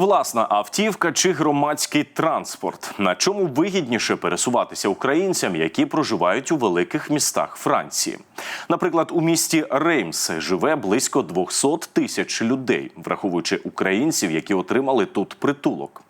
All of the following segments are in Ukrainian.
Власна автівка чи громадський транспорт. На чому вигідніше пересуватися українцям, які проживають у великих містах Франції? Наприклад, у місті Реймс живе близько 200 тисяч людей, враховуючи українців, які отримали тут притулок.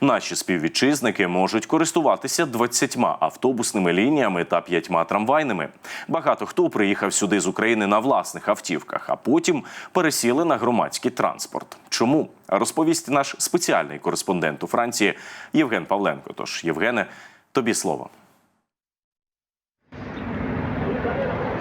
Наші співвітчизники можуть користуватися 20 автобусними лініями та 5 трамвайними. Багато хто приїхав сюди з України на власних автівках, а потім пересіли на громадський транспорт. Чому розповість наш спеціальний кореспондент у Франції Євген Павленко? Тож, Євгене, тобі слово.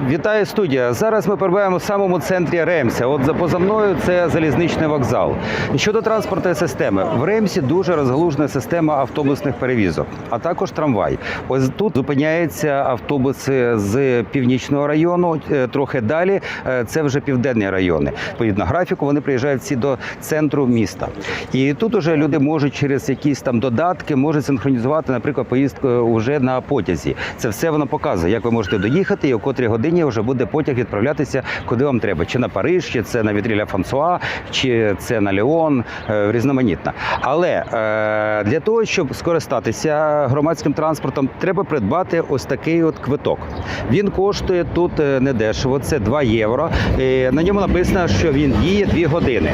Вітаю студія. Зараз ми перебуваємо в самому центрі Ремса. От за поза мною це залізничний вокзал. Щодо транспортної системи, в Ремсі дуже розгалужена система автобусних перевізок, а також трамвай. Ось тут зупиняються автобуси з північного району. е, Трохи далі е, це вже південні райони. Відповідно графіку вони приїжджають всі до центру міста. І тут уже люди можуть через якісь там додатки можуть синхронізувати, наприклад, поїздку вже на потязі. Це все воно показує, як ви можете доїхати і о котрій годині вже буде потяг відправлятися куди вам треба. Чи на Париж, чи це на Вітріля Франсуа, чи це на Леон, е, різноманітно. Але е, для того, щоб скористатися громадським транспортом, треба придбати ось такий от квиток. Він коштує тут е, недешево, це 2 євро. На ньому написано, що він діє 2 години.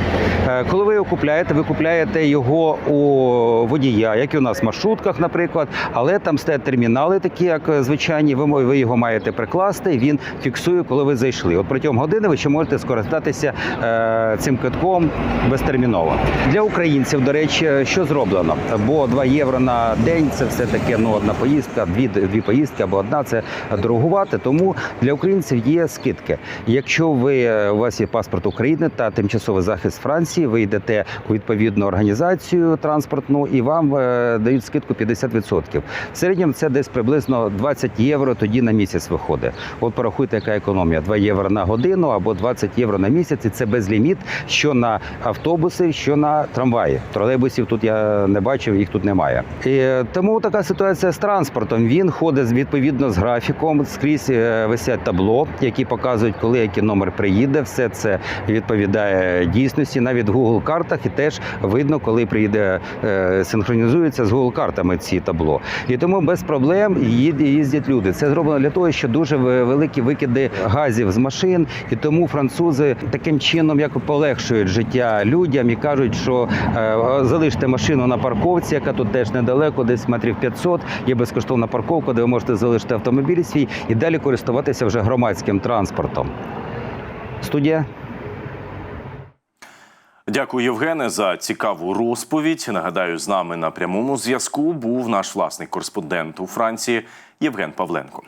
Коли ви його купляєте, ви купляєте його у водія, як і у нас в маршрутках, наприклад, але там стоять термінали, такі як звичайні. Ви, його маєте прикласти, він фіксує, коли ви зайшли. От протягом години ви ще можете скористатися е, цим квитком безтерміново. Для українців, до речі, що зроблено? Бо 2 євро на день це все таки ну одна поїздка, дві дві поїздки або одна це дорогувати. Тому для українців є скидки. Якщо ви е, у вас є паспорт України та тимчасовий захист Франції, ви йдете у відповідну організацію транспортну і вам е, дають скидку 50%. В середньому це десь приблизно 20 євро тоді на місяць виходить. От порахуйте, яка економія: 2 євро на годину або 20 євро на місяць. І це безліміт, що на автобуси, що на трамваї. Тролейбусів тут я не бачив, їх тут немає. І тому така ситуація з транспортом. Він ходить відповідно з графіком. Скрізь е, висять табло, які показують, коли який номер приїде. Все це відповідає дійсності. Навіть в Google картах і теж видно, коли приїде, е, синхронізується з Google картами ці табло. І тому без проблем їздять люди. Це зроблено для того, що дуже великі викиди газів з машин, і тому французи таким чином як полегшують життя людям і кажуть, що е, залиште машину на парковці, яка тут теж недалеко, десь метрів 500, Є безкоштовна парковка, де ви можете залишити автомобіль свій і далі користуватися вже громадським транспортом. Студія. Дякую, Євгене, за цікаву розповідь. Нагадаю, з нами на прямому зв'язку був наш власний кореспондент у Франції Євген Павленко.